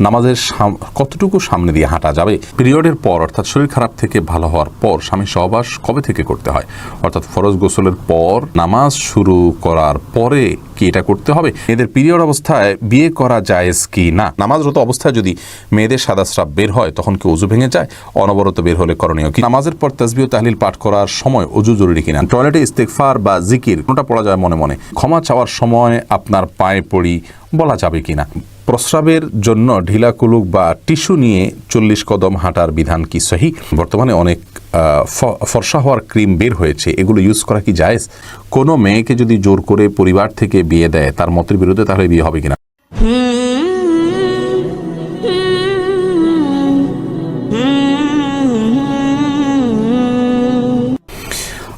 নামাজের কতটুকু সামনে দিয়ে হাঁটা যাবে? পিরিয়ডের পর, অর্থাৎ শরীর খারাপ থেকে ভালো হওয়ার পর স্বামী সহবাস কবে থেকে করতে হয়? অর্থাৎ ফরজ গোসলের পর, নামাজ শুরু করার পরে কি এটা করতে হবে? এদের পিরিয়ড অবস্থায় বিয়ে করা জায়েজ কি না? নামাজরত অবস্থায় যদি মেয়েদের সাদা স্রাব বের হয়, তখন কি অজু ভেঙে যায়? অনবরত বের হলে করণীয় কি? নামাজের পর তাসবিহ তাহলিল পাঠ করার সময় অজু জরুরি কিনা? টয়লেটে ইস্তেকফার বা জিকির, কোনটা পড়া যায় মনে মনে? ক্ষমা চাওয়ার সময় আপনার পায়ে পড়ি বলা যাবে কিনা? প্রস্রাবের জন্য ঢিলা কুলুক বা টিস্যু নিয়ে চল্লিশ কদম হাঁটার বিধান কি সহি? বর্তমানে অনেক ফর্সা হওয়ার ক্রিম বের হয়েছে। এগুলো ইউজ করা কি জায়েজ? কোনো মেয়েকে যদি জোর করে পরিবার থেকে বিয়ে দেয়, তার মতের বিরুদ্ধে তাহলে বিয়ে হবে কিনা?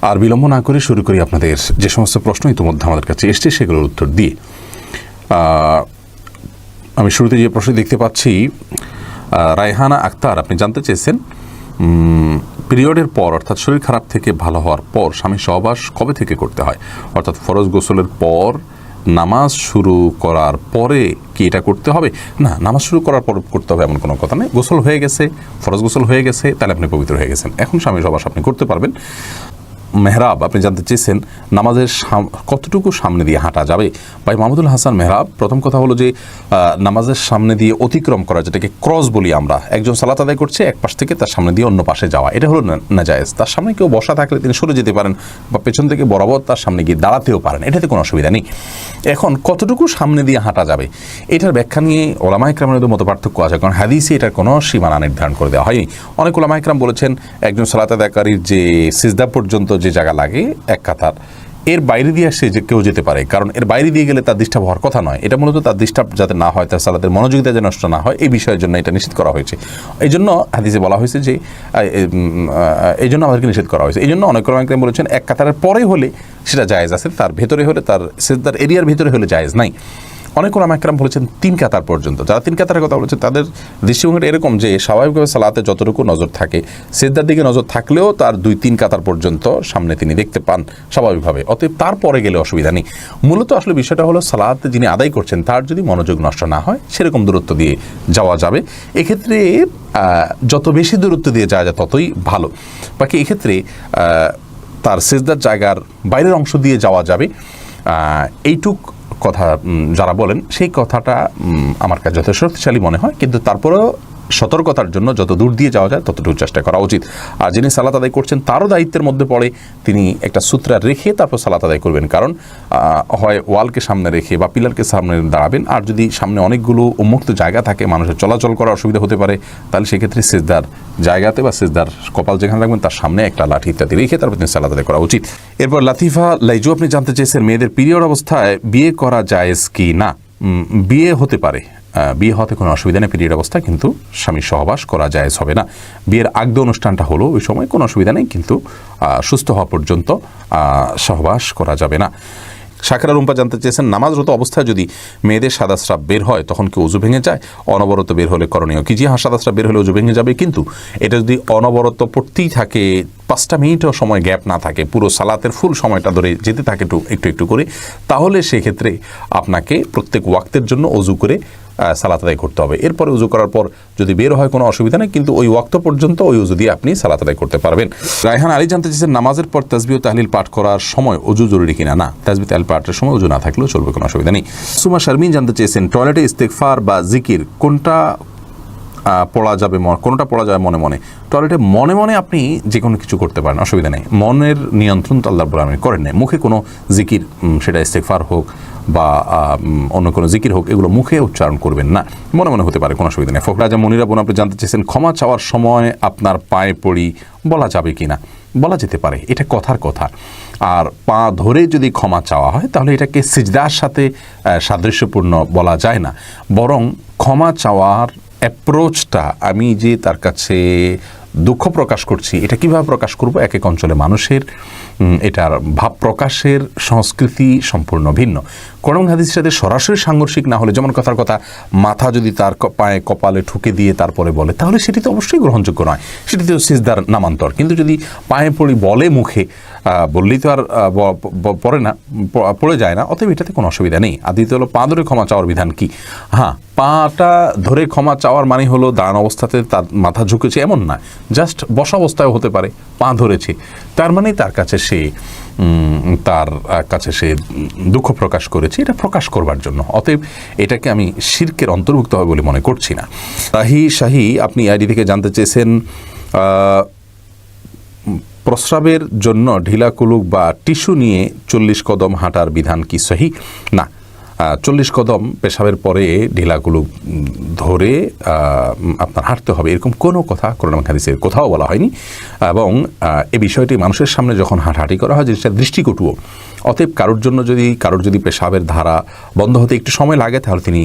আর বিলম্ব না করে শুরু করি আপনাদের যে সমস্ত প্রশ্ন ইতিমধ্যে আমাদের কাছে এসছে, সেগুলোর উত্তর দিয়ে। আমি শুরুতে যে প্রশ্ন দেখতে পাচ্ছি রায়হানা আক্তার, আপনি জানতে চেয়েছেন পিরিয়ডের পর, অর্থাৎ শরীর খারাপ থেকে ভালো হওয়ার পর স্বামী সহবাস কবে থেকে করতে হয়? অর্থাৎ ফরজ গোসলের পর, নামাজ শুরু করার পরে কি এটা করতে হবে? না, নামাজ শুরু করার পর করতে হবে এমন কোনো কথা নেই। গোসল হয়ে গেছে, ফরজ গোসল হয়ে গেছে, তাহলে আপনি পবিত্র হয়ে গেছেন। এখন স্বামী সহবাস আপনি করতে পারবেন। মেহরাব, আপনি জানতে চেয়েছেন নামাজের কতটুকু সামনে দিয়ে হাঁটা যাবে? ভাই মাহমুদুল হাসান মেহরাব, প্রথম কথা হলো যে নামাজের সামনে দিয়ে অতিক্রম করা, যেটাকে ক্রস বলি আমরা। একজন সালাত আদায় করছে, এক পাশ থেকে তার সামনে দিয়ে অন্য পাশে যাওয়া। এটা হলো নাজায়েজ। তার সামনে কেউ বসা থাকলে তিনি সরে যেতে পারেন বা পেছন থেকে বরাবর তার সামনে গিয়ে দাঁড়াতেও পারেন। এটাতে কোনো অসুবিধা নেই। এখন কতটুকু সামনে দিয়ে হাঁটা যাবে? এটার ব্যাখ্যা নিয়ে ওলামা ইকরামের মতো পার্থক্য আছে, কারণ হাদিসে এটার কোনো সীমানা নির্ধারণ করে দেওয়া হয়নি। অনেক ওলামা ইকরাম বলেছেন, একজন সালাত আদায়কারীর যে সিজদা পর্যন্ত যে জায়গা লাগে, এক কাতার। এর বাইরে দিয়ে সে যে কেউ যেতে পারে, কারণ এর বাইরে দিয়ে গেলে তার ডিস্টার্ব হওয়ার কথা নয়। এটা মূলত তার ডিস্টার্ব যাতে না হয়, তার সালাদের মনোযোগিতা যেন নষ্ট না হয়, এই বিষয়ের জন্য এটা নিষেধ করা হয়েছে। এই জন্য হাদিসে বলা হয়েছে যে এই জন্য আমাদেরকে নিষেধ করা হয়েছে। এই জন্য অনেক রকম বলেছেন, এক কাতারের পরে হলে সেটা জায়েজ আছে, তার ভেতরে হলে, তার সে তার এরিয়ার ভেতরে হলে জায়েজ নাই। অনেক ওলামা একরাম বলেছেন তিন কাতার পর্যন্ত। যারা তিন কাতারের কথা বলেছেন, তাদের দৃষ্টিভঙ্গিটা এরকম যে, স্বাভাবিকভাবে সালাতে যতটুকু নজর থাকে সেদ্দার দিকে নজর থাকলেও তার দুই তিন কাতার পর্যন্ত সামনে তিনি দেখতে পান স্বাভাবিকভাবে। অতএব তারপরে গেলে অসুবিধা নেই। মূলত আসলে বিষয়টা হলো, সালাত যিনি আদায় করছেন, তার যদি মনোযোগ নষ্ট না হয়, সেরকম দূরত্ব দিয়ে যাওয়া যাবে। এক্ষেত্রে যত বেশি দূরত্ব দিয়ে যাওয়া যায়, ততই ভালো। বাকি এক্ষেত্রে তার সেজদার জায়গার বাইরের অংশ দিয়ে যাওয়া যাবে। এইটুক কথা যারা বলেন সেই কথাটা আমার কাছে যথেষ্ট শক্তিশালী মনে হয়। কিন্তু তারপরেও সতর্কতার জন্য যত দূর দিয়ে যাওয়া যায় ততটুকু চেষ্টা করা উচিত। আর যিনি সালাত আদায় করছেন, তারও দায়িত্বের মধ্যে পড়ে তিনি একটা সূত্রা রেখে তারপর সালাত আদায় করবেন। কারণ হয় ওয়ালকে সামনে রেখে বা পিলারকে সামনে দাঁড়াবেন, আর যদি সামনে অনেকগুলো উন্মুক্ত জায়গা থাকে, মানুষের চলাচল করার অসুবিধা হতে পারে, তাহলে সেক্ষেত্রে সেজদার জায়গাতে বা সেজদার কপাল যেখানে রাখবেন, তার সামনে একটা লাঠি ইত্যাদি রেখে তারপর তিনি সালাত আদায় করা উচিত। এরপর লাতিফা লাইজু, আপনি জানতে চেয়েছেন মেয়েদের পিরিয়ড অবস্থায় বিয়ে করা জায়েজ কি না? বিয়ে হতে পারে। বিয়ে হতে কোনো অসুবিধা নেই, পিরিয়ড অবস্থায় কিন্তু স্বামীর সহবাস করা যায় হবে না। বিয়ের আগ্দ অনুষ্ঠানটা হলো, ওই সময় কোনো অসুবিধা নেই, কিন্তু সুস্থ হওয়া পর্যন্ত সহবাস করা যাবে না। শাকরা রুম্পা জানতে চেয়েছেন, নামাজরত অবস্থায় যদি মেয়েদের সাদা স্রাব বের হয়, তখন কি উজু ভেঙে যায়? অনবরত বের হলে করণীয় কি? যে হ্যাঁ সাদা স্রাব বের হলে উজু ভেঙে যাবে, কিন্তু এটা যদি অনবরত পড়তেই থাকে, পাঁচটা মিনিটও সময় গ্যাপ না থাকে, পুরো সালাতের ফুল সময়টা ধরে যেতে থাকে একটু একটু একটু করে, তাহলে সেক্ষেত্রে আপনাকে প্রত্যেক ওয়াক্তের জন্য অজু করে সালাত আদায় করতে হবে। এরপরে উজু করার পর যদি বের হয় কোনো অসুবিধা নেই, কিন্তু ওই ওয়াক্ত পর্যন্ত ওই উজু দিয়ে আপনি সালাত আদায় করতে পারবেন। রায়হান আলী জানতে চাইছেন নামাজের পর তাজবি ও তাহলিল পাঠ করার সময় অজু জরুরি কিনা? না তাজবি তাহলিল পাঠের সময় অজু না থাকলেও চলবে, কোনো অসুবিধা নেই। সুমা শারমিন জানতে চেয়েছেন, টয়লেটে ইস্তেকফার বা জিকির কোনটা পড়া যাবে কোনোটা পড়া যাবে মনে মনে। টয়লেটে মনে মনে আপনি যে কোনো কিছু করতে পারেন, অসুবিধা নেই। মনের নিয়ন্ত্রণ তো আল্লাহ আপনি করেন নাই। মুখে কোনো জিকির সেটা ইস্তেকফার হোক বা অন্য কোনো জিকির হোক, এগুলো মুখে উচ্চারণ করবেন না। মনে মনে হতে পারে, কোনো অসুবিধা নেই। ফখরাজা মনিরা বোন আপনি জানতে চেয়েছেন, ক্ষমা চাওয়ার সময় আপনার পায়ে পড়ি, বলা যাবে কি না বলা যেতে পারে, এটা কথার কথা। আর পা ধরে যদি ক্ষমা চাওয়া হয়, তাহলে এটাকে সিজদার সাথে সাদৃশ্যপূর্ণ বলা যায় না। বরং ক্ষমা চাওয়ার অ্যাপ্রোচটা আমি যে তার কাছে দুঃখ প্রকাশ করছি, এটা কীভাবে প্রকাশ করব? এক এক অঞ্চলে মানুষের এটার ভাব প্রকাশের সংস্কৃতি সম্পূর্ণ ভিন্ন। কোরআন হাদিসের সাথে সরাসরি সাংঘর্ষিক না হলে, যেমন কথার কথা, মাথা যদি তার পায়ে, কপালে ঠুকে দিয়ে তারপরে বলে, তাহলে সেটি তো অবশ্যই গ্রহণযোগ্য নয়। সেটি তো সিজদার নামান্তর। কিন্তু যদি পায়ে পড়ি বলে মুখে বললেই তো আর পড়ে না পড়ে যায় না, অতএব এটাতে কোনো অসুবিধা নেই। আর দ্বিতীয় হলো, পা ধরে ক্ষমা চাওয়ার বিধান কি? হ্যাঁ পাটা ধরে ক্ষমা চাওয়ার মানে হলো দান অবস্থাতে তার মাথা ঝুঁকেছে এমন না, জাস্ট বসা অবস্থায় হতে পারে, পা ধরেছে। তার মানে তার কাছে সে তার কাছে সে দুঃখ প্রকাশ করেছে, এটা প্রকাশ করবার জন্য। অতএব এটাকে আমি শির্কের অন্তর্ভুক্ত হবে বলে মনে করছি না। শাহি শাহি, আপনি আইডি থেকে জানতে চেয়েছেন প্রস্রাবের জন্য ঢিলা কুলুক বা টিস্যু নিয়ে চল্লিশ কদম হাঁটার বিধান কি সহি? না। চল্লিশ কদম পেশাবের পরে ঢিলা কুলুক ধরে আপনার হাঁটতে হবে। এরকম কোনো কথা করোনা হাদিসের কোথাও বলা হয়নি। এবং এ বিষয়টি মানুষের সামনে যখন হাঁটাহাঁটি করা হয় জিনিসটা দৃষ্টিকটুও অতএব কারোর জন্য যদি, কারোর যদি পেশাবের ধারা বন্ধ হতে একটু সময় লাগে, তাহলে তিনি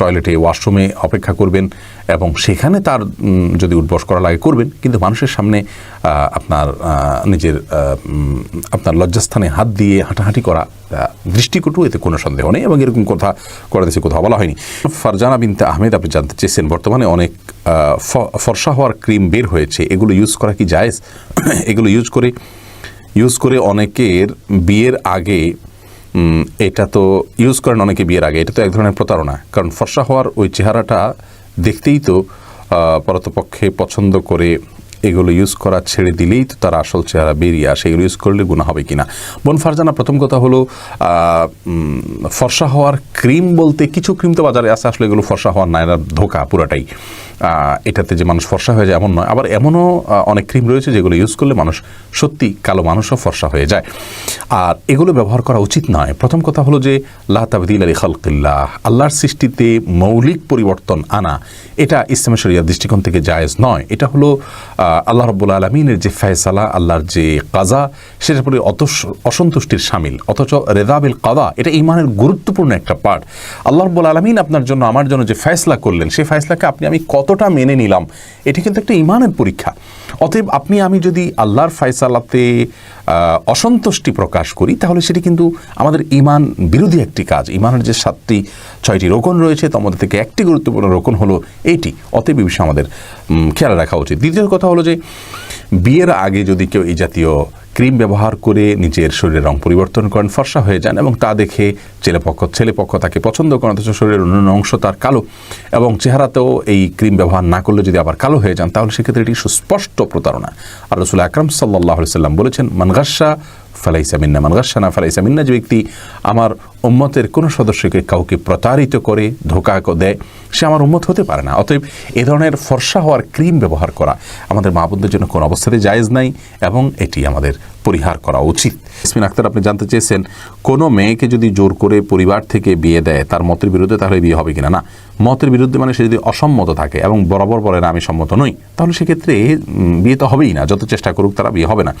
টয়লেটে, ওয়াশরুমে অপেক্ষা করবেন এবং সেখানে তার যদি উদ্বস করা লাগে করবেন। কিন্তু মানুষের সামনে আপনার নিজের আপনার লজ্জাস্থানে হাত দিয়ে হাঁটাহাঁটি করা দৃষ্টিকটু, এতে কোনো সন্দেহ নেই এবং এরকম কথা করে দেশে কোথাও বলা হয়নি। ফারজানা বিনতে আহমেদ, আপনি জানতে চেয়েছেন, বর্তমানে অনেক ফর্সা হওয়ার ক্রিম বের হয়েছে। এগুলো ইউজ করা কি জায়েজ? এগুলো ইউজ করে ইউজ করে অনেকের বিয়ের আগে এটা তো ইউজ করেন অনেকে বিয়ের আগে, এটা তো এক ধরনের প্রতারণা। কারণ ফর্সা হওয়ার ওই চেহারাটা দেখতেই তো পরতপক্ষে পছন্দ করে এগুলো ইউজ করা ছেড়ে দিলেই তো তার আসল চেহারা বেরিয়ে আসে। এগুলো ইউজ করলে গুণা হবে কিনা? বোন ফারজানা, প্রথম কথা হলো ফর্সা হওয়ার ক্রিম বলতে কিছু ক্রিম তো বাজারে আছে, আসলে এগুলো ফর্সা হওয়ার না এরা ধোকা পুরাটাই। এটাতে যে মানুষ ফর্সা হয়ে যায় এমন নয়। আবার এমনও অনেক ক্রিম রয়েছে যেগুলো ইউজ করলে মানুষ সত্যি কালো মানুষও ফর্সা হয়ে যায়। আর এগুলো ব্যবহার করা উচিত নয়। প্রথম কথা হলো যে, লা তাবদিল আলী খালকিল্লাহ, আল্লাহর সৃষ্টিতে মৌলিক পরিবর্তন আনা, এটা ইসলামের শরিয়ার দৃষ্টিকোণ থেকে জায়েজ নয়। এটা হলো আল্লাহ রব্বুল আলমিনের যে ফয়সালা, আল্লাহর যে কাজা, সেটার প্রতি অত অসন্তুষ্টির সামিল। অথচ রেদাবিল কাদা, এটা ইমানের গুরুত্বপূর্ণ একটা পার্ট আল্লাহ রব্বুল আলমিন আপনার জন্য, আমার জন্য যে ফয়সলা করলেন, সেই ফয়সলাকে আপনি, আমি কতটা মেনে নিলাম, এটি কিন্তু একটা ইমানের পরীক্ষা। অতএব আপনি, আমি যদি আল্লাহর ফয়সালাতে অসন্তুষ্টি প্রকাশ করি, তাহলে সেটি কিন্তু আমাদের ইমান বিরোধী একটি কাজ। ইমানের যে সাতটি, ছয়টি রোকন রয়েছে, তার মধ্যে থেকে একটি গুরুত্বপূর্ণ রোকন হলো এইটি অতএব এই বিষয়ে আমাদের খেয়াল রাখা উচিত। দ্বিতীয় কথা হলো যে, বিয়ের আগে যদি কেউ এই জাতীয় ক্রিম ব্যবহার করে নিজের শরীরের রং পরিবর্তন করেন, ফর্সা হয়ে যান এবং তা দেখে ছেলেপক্ষ ছেলেপক্ষ তাকে পছন্দ করেন, অথচ শরীরের অন্যান্য অংশ তার কালো এবং চেহারাতেও এই ক্রিম ব্যবহার না করলে যদি আবার কালো হয়ে যান, তাহলে সেক্ষেত্রে এটি সুস্পষ্ট প্রতারণা। আর রসুল আকরম সাল্লাহ সাল্লাম বলেছেন মানগাসা ফালাইসা মিন্না মানগাসানা ফালাইসা মিন্না যে ব্যক্তি আমার উম্মতের কোনো সদস্যকে কাউকে প্রতারিত করে, ধোকা দেয়, সে আমার উম্মত হতে পারে না। অতএব এ ধরনের ফর্সা হওয়ার ক্রিম ব্যবহার করা আমাদের মা বোনদের জন্য কোনো অবস্থাতে জায়েজ নাই এবং এটি আমাদের পরিহার করা উচিত। ইসমিন আক্তার, আপনি জানতে চেয়েছেন, কোনো মেয়েকে যদি জোর করে পরিবার থেকে বিয়ে দেয়, তার মতের বিরুদ্ধে তাহলে বিয়ে হবে কিনা? না, মতের বিরুদ্ধে মানে সে যদি অসম্মত থাকে এবং বরাবর বলে, না, আমি সম্মত নই তাহলে সেক্ষেত্রে বিয়ে তো হবেই না, যত চেষ্টা করুক তারা বিয়ে হবে না।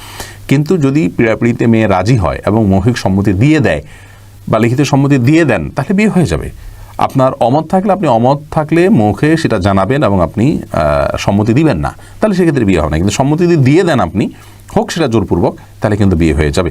কিন্তু যদি পীড়াপিড়িতে মেয়ে রাজি হয় এবং মৌখিক সম্মতি দিয়ে দেয় বা লিখিত সম্মতি দিয়ে দেন, তাহলে বিয়ে হয়ে যাবে। আপনার অমত থাকলে, আপনি অমত থাকলে মুখে সেটা জানাবেন এবং আপনি সম্মতি দিবেন না। তাহলে সেক্ষেত্রে বিয়ে হবে না। কিন্তু সম্মতি যদি দিয়ে দেন আপনি, হোক সেটা জোরপূর্বক, তাহলে কিন্তু বিয়ে হয়ে যাবে।